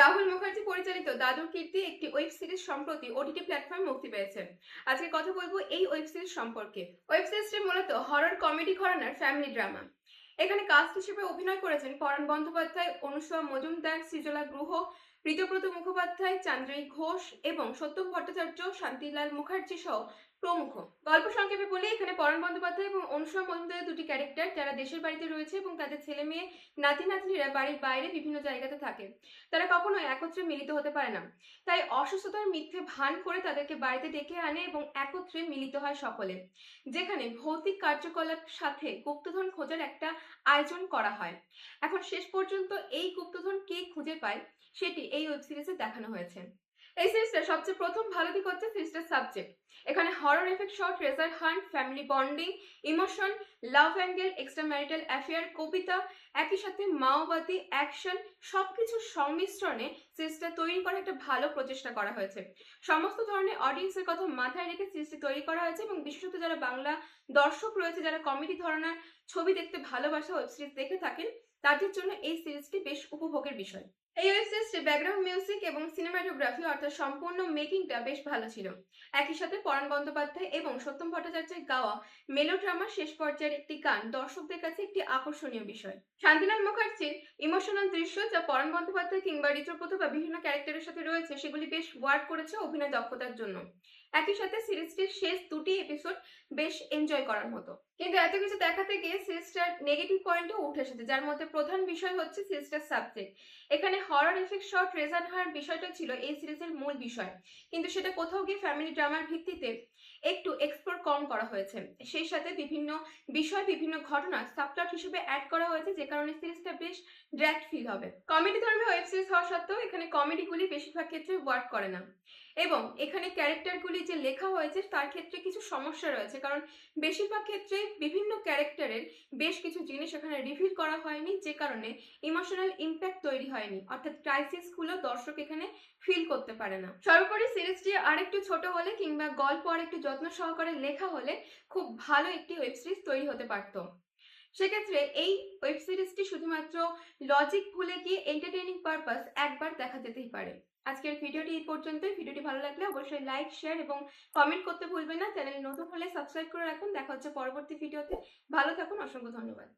রাহুল মুখার্জি পরিচালিত দাদুর কীর্তি একটি ওয়েব সিরিজ সম্প্রতি ওটিটি প্ল্যাটফর্মে মুক্তি পেয়েছে। আজকে কথা বলব এই ওয়েব সিরিজ সম্পর্কে। ওয়েব সিরিজটি মূলত হরর কমেডি ঘরানার ফ্যামিলি ড্রামা এখানে কাস্ট হিসেবে অভিনয় করেছেন পরাণ বন্দ্যোপাধ্যায় অনুসয়া মজুমদার, সৃজলা গ্রহ ঋতব্রত মুখোপাধ্যায় চান্দ্রী ঘোষ এবং সত্যম ভট্টাচার্য, শান্তিলাল মুখার্জি সহ প্রমুখ। গল্প সংক্ষেপে বলে, এখানে পরাণ বন্দ্যোপাধ্যায় এবং অনুসয়া মজুমদারের দুটি ক্যারেক্টার যারা দেশের বাড়িতে রয়েছে এবং তাদের ছেলে মেয়ে, নাতি নাতনিরা বাড়ির বাইরে বিভিন্ন জায়গাতে থাকে। তারা কখনো একত্রে মিলিত হতে পারে না। তাই অসুস্থতার মিথ্যে ভান করে তাদেরকে বাড়িতে ডেকে আনে এবং একত্রে মিলিত হয় সকলে। যেখানে ভৌতিক কার্যকলাপ সাথে গুপ্তধন খোঁজার একটা আয়োজন করা হয়। এখন শেষ পর্যন্ত এই গুপ্তধন কে খুঁজে পায়, সেটি এই ওয়েব সিরিজে দেখানো হয়েছে। এই সিরিজটা সবচেয়ে প্রথম ভালো দিক হচ্ছে সিরিজটার সাবজেক্ট এখানে horror effect shot treasure hunt family bonding emotion love angle extra marital affair কবিতা, একই সাথে মাওবাদী অ্যাকশন সবকিছুর সংমিশ্রণে সিরিজটা তৈরি করার একটা ভালো প্রচেষ্টা করা হয়েছে। সমস্ত ধরনের অডিয়েন্সের কথা মাথায় রেখে সিরিজটি তৈরি করা হয়েছে এবং বিশেষত যারা বাংলা দর্শক রয়েছে, যারা কমেডি ধরনের ছবি দেখতে ভালোবাসা ওয়েব সিরিজ দেখে থাকেন, তাদের জন্য এই সিরিজটি বেশ উপভোগের বিষয়। এই ওয়েব সিরিজটি ব্যাকগ্রাউন্ড মিউজিক এবং সিনেমাটোগ্রাফি অর্থাৎ সম্পূর্ণ মেকিংটা বেশ ভালো ছিল। একই সাথে পরাণ বন্দ্যোপাধ্যায় এবং সত্যম ভট্টাচার্যের গাওয়া মেলোড্রামার শেষ পর্যায়ের একটি গান দর্শকদের কাছে একটি আকর্ষণীয় বিষয়। শান্তিলাল মুখার্জির ইমোশনাল দৃশ্য যা পরাণ বন্দ্যোপাধ্যায় কিংবা ঋতুপথ বা বিভিন্ন ক্যারেক্টারের সাথে রয়েছে, সেগুলি বেশ ওয়ার্ক করেছে অভিনয় দক্ষতার জন্য। একই সাথে সিরিজটির শেষ দুটি এপিসোড বেশ এনজয় করার মতো। কিন্তু এত কিছু দেখাতে গিয়ে সিরিজটার নেগেটিভ পয়েন্টও উঠে এসেছে, যার মধ্যে প্রধান বিষয় হচ্ছে সিরিজটার সাবজেক্ট এখানে হরর এফেক্ট শট রেজাল্ট হওয়ার বিষয়টা ছিল এই সিরিজের মূল বিষয়। কিন্তু সেটা কোথাও গিয়ে ফ্যামিলি ড্রামার ভিত্তিতে একটু এক্সপ্লোর কম করা হয়েছে। সেই সাথে বিভিন্ন বিষয়, বিভিন্ন ঘটনা সাবপ্লট হিসেবে অ্যাড করা হয়েছে, যে কারণে সিরিজটা বেশ ড্র্যাক্ট ফিল হবে। কমেডি ধর্মী ওয়েব সিরিজ হওয়া সত্ত্বেও এখানে কমেডিগুলি বেশিরভাগ ক্ষেত্রে ওয়ার্ক করে না। এবং এখানে ক্যারেক্টারগুলি যে লেখা হয়েছে তার ক্ষেত্রে কিছু সমস্যা রয়েছে। কারণ বেশিরভাগ ক্ষেত্রে বিভিন্ন ক্যারেক্টারের বেশ কিছু জিনিস এখানে রিভিল করা হয়নি, যে কারণে ইমোশনাল ইম্প্যাক্ট তৈরি হয়নি। অর্থাৎ ক্রাইসিসগুলো দর্শক এখানে ফিল করতে পারে না। সর্বোপরি সিরিজটি আরেকটু ছোট হলে কিংবা গল্প আরেকটু যত্ন সহকারে লেখা হলে খুব ভালো একটি ওয়েব সিরিজ তৈরি হতে পারতো। সেক্ষেত্রে এই ওয়েব সিরিজটি শুধুমাত্র লজিক ভুলে গিয়ে এন্টারটেইনিং পারপাস একবার দেখা যেতেই পারে। আজকের ভিডিওটি এই পর্যন্তই। ভিডিওটি ভালো লাগলে অবশ্যই লাইক শেয়ার এবং কমেন্ট করতে ভুলবেন না। চ্যানেল নতুন হলে সাবস্ক্রাইব করে রাখুন। দেখা হচ্ছে পরবর্তী ভিডিওতে। ভালো থাকুন, অসংখ্য ধন্যবাদ।